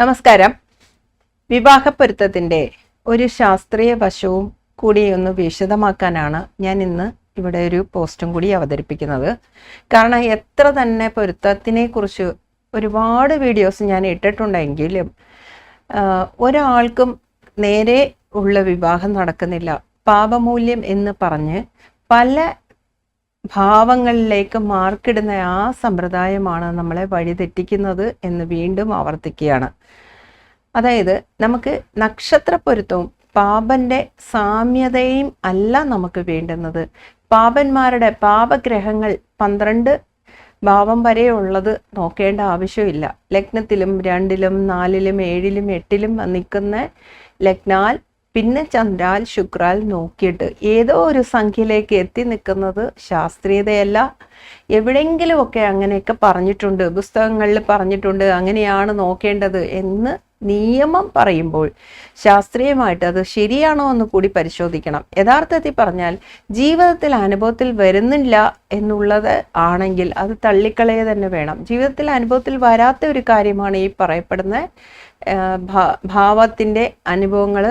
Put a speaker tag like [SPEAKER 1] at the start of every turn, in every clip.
[SPEAKER 1] നമസ്കാരം. വിവാഹപ്പൊരുത്തത്തിന്റെ ഒരു ശാസ്ത്രീയ വശവും കൂടി ഒന്ന് വിശദമാക്കാനാണ് ഞാൻ ഇന്ന് ഇവിടെ ഒരു പോസ്റ്റും കൂടി അവതരിപ്പിക്കുന്നത്. കാരണം എത്ര തന്നെ പൊരുത്തത്തിനെ കുറിച്ച് ഒരുപാട് വീഡിയോസ് ഞാൻ ഇട്ടിട്ടുണ്ടെങ്കിലും ഒരാൾക്കും നേരെ ഉള്ള വിവാഹം നടക്കുന്നില്ല. പാപമൂല്യം എന്ന് പറഞ്ഞ് പല ഭാവങ്ങളിലേക്ക് മാർക്കിടുന്ന ആ സമ്പ്രദായമാണ് നമ്മളെ വഴിതെറ്റിക്കുന്നത് എന്ന് വീണ്ടും ആവർത്തിക്കുകയാണ്. അതായത് നമുക്ക് നക്ഷത്ര പൊരുത്തവും പാപന്റെ സാമ്യതയും അല്ല നമുക്ക് വേണ്ടുന്നത്. പാപന്മാരുടെ പാപഗ്രഹങ്ങൾ പന്ത്രണ്ട് ഭാവം വരെ ഉള്ളത് നോക്കേണ്ട ആവശ്യമില്ല. ലഗ്നത്തിലും രണ്ടിലും നാലിലും ഏഴിലും എട്ടിലും നിൽക്കുന്ന ലഗ്നാൽ പിന്നെ ചന്ദ്രാൽ ശുക്രാൽ നോക്കിയിട്ട് ഏതോ ഒരു സംഖ്യയിലേക്ക് എത്തി നിൽക്കുന്നത് ശാസ്ത്രീയതയല്ല. എവിടെയെങ്കിലുമൊക്കെ അങ്ങനെയൊക്കെ പറഞ്ഞിട്ടുണ്ട് പുസ്തകങ്ങളിൽ പറഞ്ഞിട്ടുണ്ട് അങ്ങനെയാണ് നോക്കേണ്ടത് എന്ന് നിയമം പറയുമ്പോൾ ശാസ്ത്രീയമായിട്ട് അത് ശരിയാണോ എന്ന് കൂടി പരിശോധിക്കണം. യഥാർത്ഥത്തിൽ പറഞ്ഞാൽ ജീവിതത്തിൽ അനുഭവത്തിൽ വരുന്നില്ല എന്നുള്ളത് ആണെങ്കിൽ അത് തള്ളിക്കളയെ തന്നെ വേണം. ജീവിതത്തിൽ അനുഭവത്തിൽ വരാത്ത ഒരു കാര്യമാണ് ഈ പറയപ്പെടുന്ന ഭാവത്തിന്റെ അനുഭവങ്ങൾ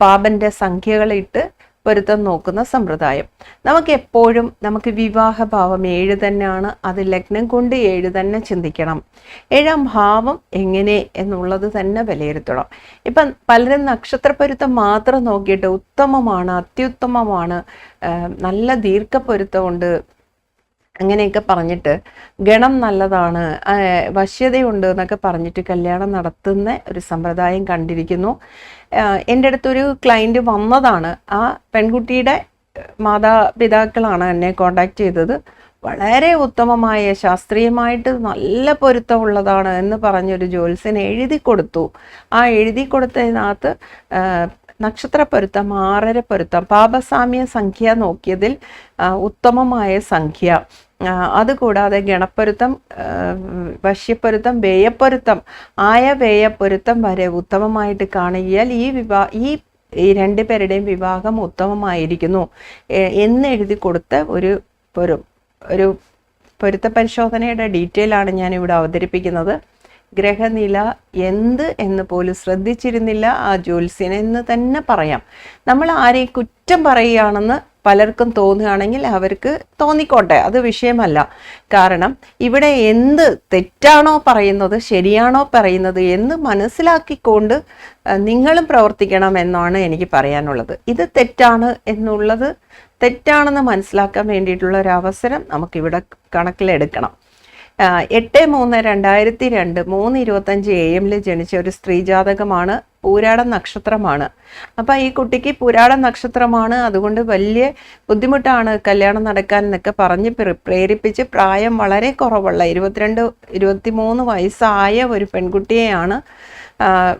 [SPEAKER 1] പാപന്റെ സംഖ്യകളിട്ട് പൊരുത്തം നോക്കുന്ന സമ്പ്രദായം. നമുക്ക് എപ്പോഴും നമുക്ക് വിവാഹഭാവം ഏഴ് തന്നെയാണ് അത് ലഗ്നം കൊണ്ട് ഏഴ് തന്നെ ചിന്തിക്കണം. ഏഴാം ഭാവം എങ്ങനെ എന്നുള്ളത് തന്നെ വിലയിരുത്തണം. ഇപ്പം പലരും നക്ഷത്ര നക്ഷത്രപ്പൊരുത്തം മാത്രം നോക്കിയിട്ട് ഉത്തമമാണ് അത്യുത്തമമാണ് നല്ല ദീർഘപ്പൊരുത്തമുണ്ട് അങ്ങനെയൊക്കെ പറഞ്ഞിട്ട് ഗണം നല്ലതാണ് വശ്യതയുണ്ട് എന്നൊക്കെ പറഞ്ഞിട്ട് കല്യാണം നടത്തുന്ന ഒരു സമ്പ്രദായം കണ്ടിരിക്കുന്നു. എന്റെ അടുത്തൊരു ക്ലയന്റ് വന്നതാണ്. ആ പെൺകുട്ടിയുടെ മാതാപിതാക്കളാണ് എന്നെ കോണ്ടാക്ട് ചെയ്തത്. വളരെ ഉത്തമമായ ശാസ്ത്രീയമായിട്ട് നല്ല പൊരുത്തമുള്ളതാണ് എന്ന് പറഞ്ഞൊരു ജോത്സ്യൻ എഴുതി കൊടുത്തു. ആ എഴുതി കൊടുത്തതിനകത്ത് നക്ഷത്ര പൊരുത്തം ആറര പൊരുത്തം പാപസാമ്യ സംഖ്യ നോക്കിയതിൽ ഉത്തമമായ സംഖ്യ. അതുകൂടാതെ ഗണപ്പൊരുത്തം വശ്യപ്പൊരുത്തം വ്യയപ്പൊരുത്തം ആയ വ്യയപ്പൊരുത്തം വരെ ഉത്തമമായിട്ട് കാണുകയാൽ ഈ വിവാ ഈ ഈ രണ്ടു പേരുടെയും വിവാഹം ഉത്തമമായിരിക്കുന്നു. എന്ന് എഴുതി കൊടുത്ത ഒരു ഒരു ഒരു പൊരുത്ത പരിശോധനയുടെ ഡീറ്റെയിൽ ആണ് ഞാൻ ഇവിടെ അവതരിപ്പിക്കുന്നത്. ഗ്രഹനില എന്ത് എന്ന് പോലും ശ്രദ്ധിച്ചിരുന്നില്ല. ആ ജ്യോത്സ്യൻ എന്ന് തന്നെ പറയാം. നമ്മൾ ആരെയും കുറ്റം പറയുകയാണെന്ന് പലർക്കും തോന്നുകയാണെങ്കിൽ അവർക്ക് തോന്നിക്കോട്ടെ. അത് വിഷയമല്ല. കാരണം ഇവിടെ എന്ത് തെറ്റാണോ പറയുന്നത് ശരിയാണോ പറയുന്നത് എന്ന് മനസ്സിലാക്കിക്കൊണ്ട് നിങ്ങളും പ്രവർത്തിക്കണം എന്നാണ് എനിക്ക് പറയാനുള്ളത്. ഇത് തെറ്റാണ് എന്നുള്ളത് തെറ്റാണെന്ന് മനസ്സിലാക്കാൻ വേണ്ടിയിട്ടുള്ള ഒരു അവസരം നമുക്കിവിടെ കണക്കിലെടുക്കണം. എട്ട് മൂന്ന് രണ്ടായിരത്തി രണ്ട് മൂന്ന് ഇരുപത്തഞ്ച് എ എമ്മിൽ ജനിച്ച ഒരു സ്ത്രീ ജാതകമാണ് പൂരാട നക്ഷത്രമാണ്. അപ്പം ഈ കുട്ടിക്ക് പൂരാട നക്ഷത്രമാണ്. അതുകൊണ്ട് വലിയ ബുദ്ധിമുട്ടാണ് കല്യാണം നടക്കാൻ എന്നൊക്കെ പറഞ്ഞ് പ്രേരിപ്പിച്ച് പ്രായം വളരെ കുറവുള്ള ഇരുപത്തിരണ്ട് ഇരുപത്തി മൂന്ന് വയസ്സായ ഒരു പെൺകുട്ടിയെയാണ്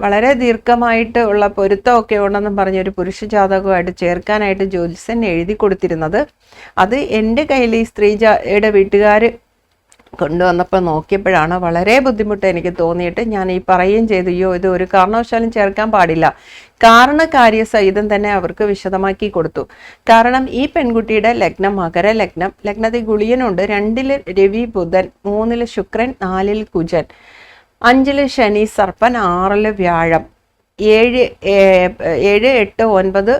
[SPEAKER 1] വളരെ ദീർഘമായിട്ട് ഉള്ള പൊരുത്തമൊക്കെ ഉണ്ടെന്നും പറഞ്ഞ ഒരു പുരുഷ ജാതകമായിട്ട് ചേർക്കാനായിട്ട് ജ്യോത്സ്യൻ എഴുതി കൊടുത്തിരുന്നത്. അത് എന്റെ കയ്യിൽ ഈ സ്ത്രീ ജായുടെ വീട്ടുകാർ കൊണ്ടുവന്നപ്പോൾ നോക്കിയപ്പോഴാണ് വളരെ ബുദ്ധിമുട്ട് എനിക്ക് തോന്നിയിട്ട് ഞാൻ ഈ പറയുകയും ചെയ്തു അയ്യോ ഇത് ഒരു കാരണവശാലും ചേർക്കാൻ പാടില്ല. കാരണകാര്യ സഹിതം തന്നെ അവർക്ക് വിശദമാക്കി കൊടുത്തു. കാരണം ഈ പെൺകുട്ടിയുടെ ലഗ്നം മകര ലഗ്നം ലഗ്നത്തിൽ ഗുളിയനുണ്ട് രണ്ടിൽ രവി ബുധൻ മൂന്നിൽ ശുക്രൻ നാലിൽ കുജൻ അഞ്ചിൽ ശനി സർപ്പൻ ആറിൽ വ്യാഴം ഏഴ് ഏഴ് എട്ട് ഒൻപത്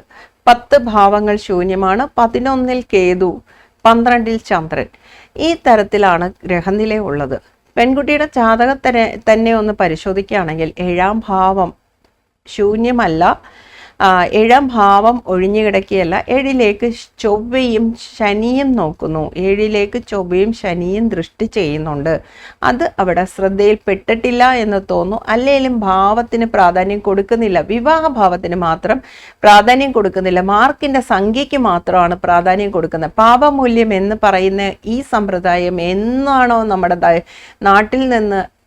[SPEAKER 1] പത്ത് ഭാവങ്ങൾ ശൂന്യമാണ്. പതിനൊന്നിൽ കേതു പന്ത്രണ്ടിൽ ചന്ദ്രൻ. ഈ തരത്തിലാണ് ഗ്രഹനില ഉള്ളത്. പെൺകുട്ടിയുടെ ജാതകത്തിനെ തന്നെ ഒന്ന് പരിശോധിക്കുകയാണെങ്കിൽ ഏഴാം ഭാവം ശൂന്യമല്ല. ഏഴാം ഭാവം ഒഴിഞ്ഞു കിടക്കുകയല്ല ഏഴിലേക്ക് ചൊവ്വയും ശനിയും നോക്കുന്നു. ഏഴിലേക്ക് ചൊവ്വയും ശനിയും ദൃഷ്ടി ചെയ്യുന്നുണ്ട്. അത് അവിടെ ശ്രദ്ധയിൽപ്പെട്ടിട്ടില്ല എന്ന് തോന്നുന്നു. അല്ലെങ്കിലും ഭാവത്തിന് പ്രാധാന്യം കൊടുക്കുന്നില്ല. വിവാഹ ഭാവത്തിന് മാത്രം പ്രാധാന്യം കൊടുക്കുന്നില്ല. മാർക്കിന്റെ സംഖ്യയ്ക്ക് മാത്രമാണ് പ്രാധാന്യം കൊടുക്കുന്നത്. പാപമൂല്യം എന്ന് പറയുന്ന ഈ സമ്പ്രദായം എന്നാണോ നമ്മുടെ നാട്ടിൽ നിന്ന്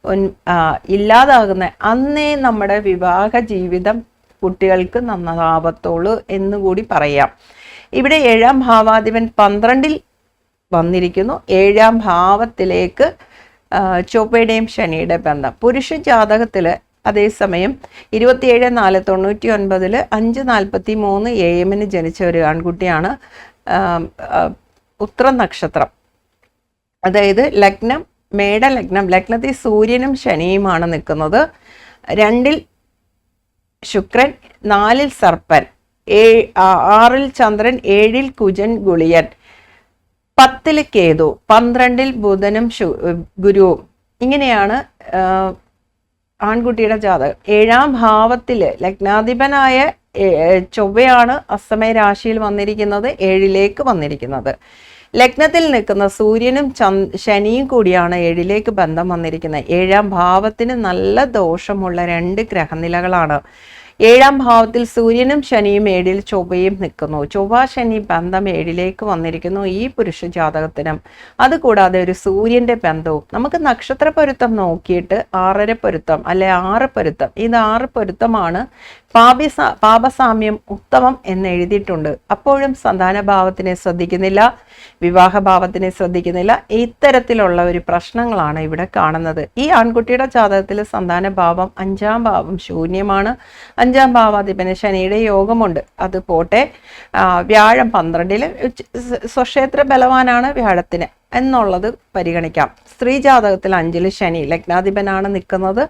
[SPEAKER 1] ഇല്ലാതാകുന്ന അന്നേ നമ്മുടെ വിവാഹ ജീവിതം കുട്ടികൾക്ക് നന്നാവത്തുള്ളൂ എന്നുകൂടി പറയാം. ഇവിടെ ഏഴാം ഭാവാധിപൻ പന്ത്രണ്ടിൽ വന്നിരിക്കുന്നു. ഏഴാം ഭാവത്തിലേക്ക് ചൊവ്വയുടെയും ശനിയുടെ ബന്ധം. പുരുഷ ജാതകത്തിൽ അതേസമയം ഇരുപത്തിയേഴ് നാല് തൊണ്ണൂറ്റി ഒൻപതിൽ അഞ്ച് നാൽപ്പത്തി മൂന്ന് എ എമ്മിന് ജനിച്ച ഒരു ആൺകുട്ടിയാണ് ഉത്ര നക്ഷത്രം. അതായത് ലഗ്നം മേടലഗ്നം. ലഗ്നത്തിൽ സൂര്യനും ശനിയുമാണ് നിൽക്കുന്നത്. രണ്ടിൽ ശുക്രൻ നാലിൽ സർപ്പൻ ഏ ആറിൽ ചന്ദ്രൻ ഏഴിൽ കുജൻ ഗുളിയൻ പത്തിൽ കേതു പന്ത്രണ്ടിൽ ബുധനും ഗുരുവും. ഇങ്ങനെയാണ് ആൺകുട്ടിയുടെ ജാതകം. ഏഴാം ഭാവത്തിൽ ലഗ്നാധിപനായ ചൊവ്വയാണ് അസമയ രാശിയിൽ വന്നിരിക്കുന്നത് ഏഴിലേക്ക് വന്നിരിക്കുന്നത്. ലഗ്നത്തിൽ നിൽക്കുന്ന സൂര്യനും ശനിയും കൂടിയാണ് ഏഴിലേക്ക് ബന്ധം വന്നിരിക്കുന്നത്. ഏഴാം ഭാവത്തിന് നല്ല ദോഷമുള്ള രണ്ട് ഗ്രഹനിലകളാണ്. ഏഴാം ഭാവത്തിൽ സൂര്യനും ശനിയും ഏഴിൽ ചൊവ്വയും നിൽക്കുന്നു. ചൊവ്വ ശനി ബന്ധം ഏഴിലേക്ക് വന്നിരിക്കുന്നു ഈ പുരുഷ ജാതകത്തിനും. അതുകൂടാതെ ഒരു സൂര്യന്റെ ബന്ധവും. നമുക്ക് നക്ഷത്ര പൊരുത്തം നോക്കിയിട്ട് ആറര പൊരുത്തം അല്ലെ ആറ് പൊരുത്തം. ഇത് ആറ് പൊരുത്തമാണ് പാപിസ പാപസാമ്യം ഉത്തമം എന്ന് എഴുതിയിട്ടുണ്ട്. അപ്പോഴും സന്താന ഭാവത്തിനെ ശ്രദ്ധിക്കുന്നില്ല വിവാഹഭാവത്തിനെ ശ്രദ്ധിക്കുന്നില്ല. ഇത്തരത്തിലുള്ള ഒരു പ്രശ്നങ്ങളാണ് ഇവിടെ കാണുന്നത്. ഈ ആൺകുട്ടിയുടെ ജാതകത്തിൽ സന്താന ഭാവം അഞ്ചാം ഭാവം ശൂന്യമാണ്. അഞ്ചാം ഭാവാധിപന് ശനിയുടെ യോഗമുണ്ട്. അത് പോട്ടെ. വ്യാഴം പന്ത്രണ്ടിൽ ഉച്ച- സ്വക്ഷേത്ര ബലവാനാണ് വ്യാഴത്തിന് എന്നുള്ളത് പരിഗണിക്കാം. സ്ത്രീ ജാതകത്തിൽ അഞ്ചിൽ ശനി ലഗ്നാധിപനാണ് നിൽക്കുന്നത്.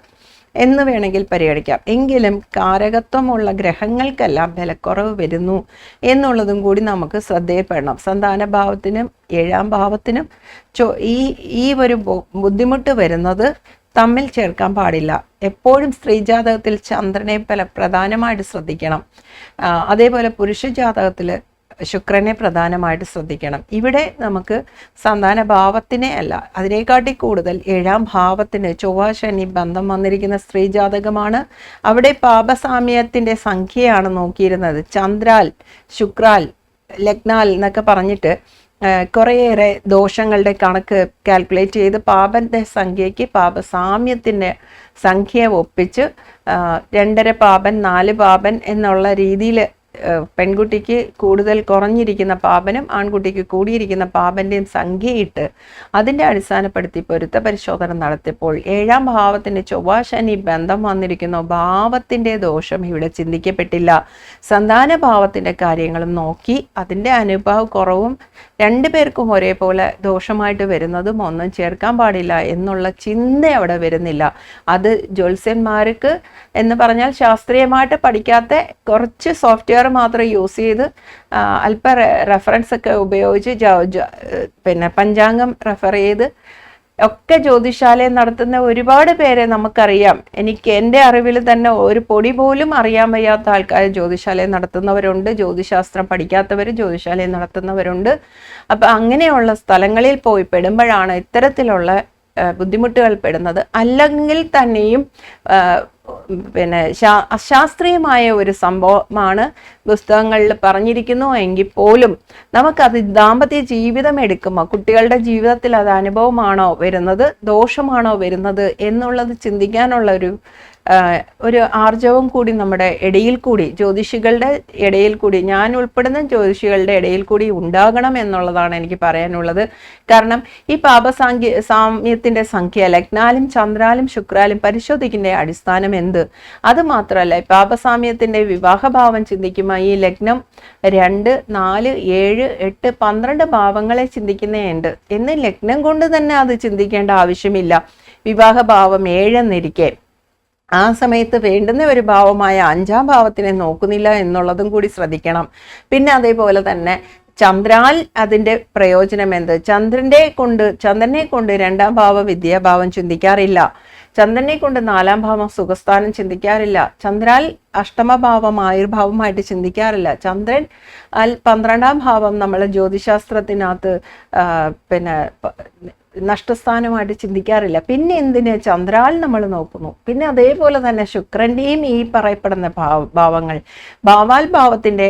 [SPEAKER 1] എന്ന് വേണമെങ്കിൽ പരിഗണിക്കാം. എങ്കിലും കാരകത്വമുള്ള ഗ്രഹങ്ങൾക്കെല്ലാം വിലക്കുറവ് വരുന്നു എന്നുള്ളതും കൂടി നമുക്ക് ശ്രദ്ധയിൽപ്പെടണം. സന്താന ഭാവത്തിനും ഏഴാം ഭാവത്തിനും ചോ ഈ ഈ ഒരു ബുദ്ധിമുട്ട് വരുന്നത് തമ്മിൽ ചേർക്കാൻ പാടില്ല. എപ്പോഴും സ്ത്രീ ജാതകത്തിൽ ചന്ദ്രനെ പല പ്രധാനമായിട്ട് ശ്രദ്ധിക്കണം. അതേപോലെ പുരുഷ ജാതകത്തിൽ ശുക്രനെ പ്രധാനമായിട്ട് ശ്രദ്ധിക്കണം. ഇവിടെ നമുക്ക് സന്താന ഭാവത്തിനെ അല്ല അതിനെക്കാട്ടി കൂടുതൽ ഏഴാം ഭാവത്തിന് ചൊവ്വ ശനി ബന്ധം വന്നിരിക്കുന്ന സ്ത്രീ ജാതകമാണ്. അവിടെ പാപസാമ്യത്തിന്റെ സംഖ്യയാണ് നോക്കിയിരുന്നത്. ചന്ദ്രാൽ ശുക്രാൽ ലഗ്നാൽ എന്നൊക്കെ പറഞ്ഞിട്ട് കുറേയേറെ ദോഷങ്ങളുടെ കണക്ക് കാൽക്കുലേറ്റ് ചെയ്ത് പാപന്റെ സംഖ്യയ്ക്ക് പാപസാമ്യത്തിന്റെ സംഖ്യ ഒപ്പിച്ച് രണ്ടര പാപൻ നാല് പാപൻ എന്നുള്ള രീതിയിൽ പെൺകുട്ടിക്ക് കൂടുതൽ കുറഞ്ഞിരിക്കുന്ന പാപനും ആൺകുട്ടിക്ക് കൂടിയിരിക്കുന്ന പാപന്റെയും സംഖ്യയിട്ട് അതിന്റെ അടിസ്ഥാനപ്പെടുത്തി പൊരുത്ത പരിശോധന നടത്തിയപ്പോൾ ഏഴാം ഭാവത്തിന്റെ ചൊവ്വാശനി ബന്ധം വന്നിരിക്കുന്നു. ഭാവത്തിന്റെ ദോഷം ഇവിടെ ചിന്തിക്കപ്പെട്ടില്ല. സന്താന ഭാവത്തിന്റെ കാര്യങ്ങളും നോക്കി അതിന്റെ അനുഭവ കുറവും രണ്ടു പേർക്കും ഒരേപോലെ ദോഷമായിട്ട് വരുന്നതും ഒന്നും ചേർക്കാൻ പാടില്ല എന്നുള്ള ചിന്ത അവിടെ വരുന്നില്ല. അത് ജ്യോത്സ്യന്മാർക്ക് എന്ന് പറഞ്ഞാൽ ശാസ്ത്രീയമായിട്ട് പഠിക്കാത്ത കുറച്ച് സോഫ്റ്റ്വെയർ മാത്രം യൂസ് ചെയ്ത് അല്പ റെഫറൻസ് ഒക്കെ ഉപയോഗിച്ച് പിന്നെ പഞ്ചാംഗം റെഫർ ചെയ്ത് ഒക്കെ ജ്യോതിശാലയം നടത്തുന്ന ഒരുപാട് പേരെ നമുക്കറിയാം. എനിക്ക് എന്റെ അറിവിൽ തന്നെ ഒരു പൊടി പോലും അറിയാൻ വയ്യാത്ത ആൾക്കാർ ജ്യോതിശാലയം നടത്തുന്നവരുണ്ട്. ജ്യോതിശാസ്ത്രം പഠിക്കാത്തവർ ജ്യോതിശാലയം നടത്തുന്നവരുണ്ട്. അപ്പം അങ്ങനെയുള്ള സ്ഥലങ്ങളിൽ പോയി പെടുമ്പോഴാണ് ഇത്തരത്തിലുള്ള ബുദ്ധിമുട്ടുകൾ പെടുന്നത്. അല്ലെങ്കിൽ തന്നെയും പിന്നെ അശാസ്ത്രീയമായ ഒരു സംഭവമാണ് പുസ്തകങ്ങളിൽ പറഞ്ഞിരിക്കുന്നു എങ്കിൽ പോലും നമുക്കത് ദാമ്പത്യ ജീവിതം എടുക്കുമ്പോൾ കുട്ടികളുടെ ജീവിതത്തിൽ അത് അനുഭവമാണോ വരുന്നത് ദോഷമാണോ വരുന്നത് എന്നുള്ളത് ചിന്തിക്കാനുള്ള ഒരു ഒരു ആർജവം കൂടി നമ്മുടെ ഇടയിൽ കൂടി ജ്യോതിഷികളുടെ ഇടയിൽ കൂടി ഞാൻ ഉൾപ്പെടുന്ന ജ്യോതിഷികളുടെ ഇടയിൽ കൂടി ഉണ്ടാകണം എന്നുള്ളതാണ് എനിക്ക് പറയാനുള്ളത്. കാരണം ഈ പാപസാങ്ക്യ സാമ്യത്തിന്റെ സംഖ്യ ലഗ്നാലും ചന്ദ്രാലും ശുക്രാലും പരിശോധിക്കുന്ന അടിസ്ഥാനം എന്ത് അത് മാത്രമല്ല പാപസാമ്യത്തിന്റെ വിവാഹഭാവം ചിന്തിക്കുമ്പോൾ ഈ ലഗ്നം രണ്ട് നാല് ഏഴ് എട്ട് പന്ത്രണ്ട് ഭാവങ്ങളെ ചിന്തിക്കുന്നതുണ്ട് എന്ന് ലഗ്നം കൊണ്ട് തന്നെ അത് ചിന്തിക്കേണ്ട ആവശ്യമില്ല. വിവാഹഭാവം ഏഴെന്നിരിക്കെ. ആ സമയത്ത് വേണ്ടുന്ന ഒരു ഭാവമായ അഞ്ചാം ഭാവത്തിനെ നോക്കുന്നില്ല എന്നുള്ളതും കൂടി ശ്രദ്ധിക്കണം. പിന്നെ അതേപോലെ തന്നെ ചന്ദ്രാൽ അതിന്റെ പ്രയോജനം എന്ത് ചന്ദ്രന്റെ കൊണ്ട് ചന്ദ്രനെ കൊണ്ട് രണ്ടാം ഭാവം വിദ്യാഭാവം ചിന്തിക്കാറില്ല. ചന്ദ്രനെ കൊണ്ട് നാലാം ഭാവം സുഖസ്ഥാനം ചിന്തിക്കാറില്ല. ചന്ദ്രാൽ അഷ്ടമഭാവം ആയുർഭാവമായിട്ട് ചിന്തിക്കാറില്ല. ചന്ദ്രൻ അൽ പന്ത്രണ്ടാം ഭാവം നമ്മളെ ജ്യോതിശാസ്ത്രത്തിനകത്ത് പിന്നെ നഷ്ടസ്ഥാനമായിട്ട് ചിന്തിക്കാറില്ല. പിന്നെ എന്തിന്? ചന്ദ്രാൽ നമ്മൾ നോക്കുന്നു. പിന്നെ അതേപോലെ തന്നെ ശുക്രന്റെയും ഈ പറയപ്പെടുന്ന ഭാവ ഭാവങ്ങൾ ഭാവാൽ ഭാവത്തിന്റെ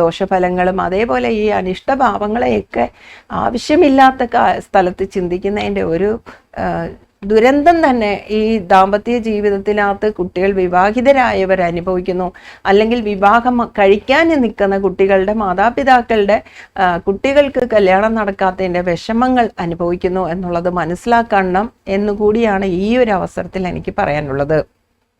[SPEAKER 1] ദോഷഫലങ്ങളും അതേപോലെ ഈ അനിഷ്ടഭാവങ്ങളെയൊക്കെ ആവശ്യമില്ലാത്ത സ്ഥലത്ത് ചിന്തിക്കുന്നതിന്റെ ഒരു ദുരന്തം തന്നെ ഈ ദാമ്പത്യ ജീവിതത്തിനകത്ത് കുട്ടികൾ വിവാഹിതരായവർ അനുഭവിക്കുന്നു. അല്ലെങ്കിൽ വിവാഹം കഴിക്കാൻ നിൽക്കുന്ന കുട്ടികളുടെ മാതാപിതാക്കളുടെ കുട്ടികൾക്ക് കല്യാണം നടക്കാത്തതിന്റെ വിഷമങ്ങൾ അനുഭവിക്കുന്നു എന്നുള്ളത് മനസ്സിലാക്കണം എന്നുകൂടിയാണ് ഈ ഒരു അവസരത്തിൽ എനിക്ക് പറയാനുള്ളത്.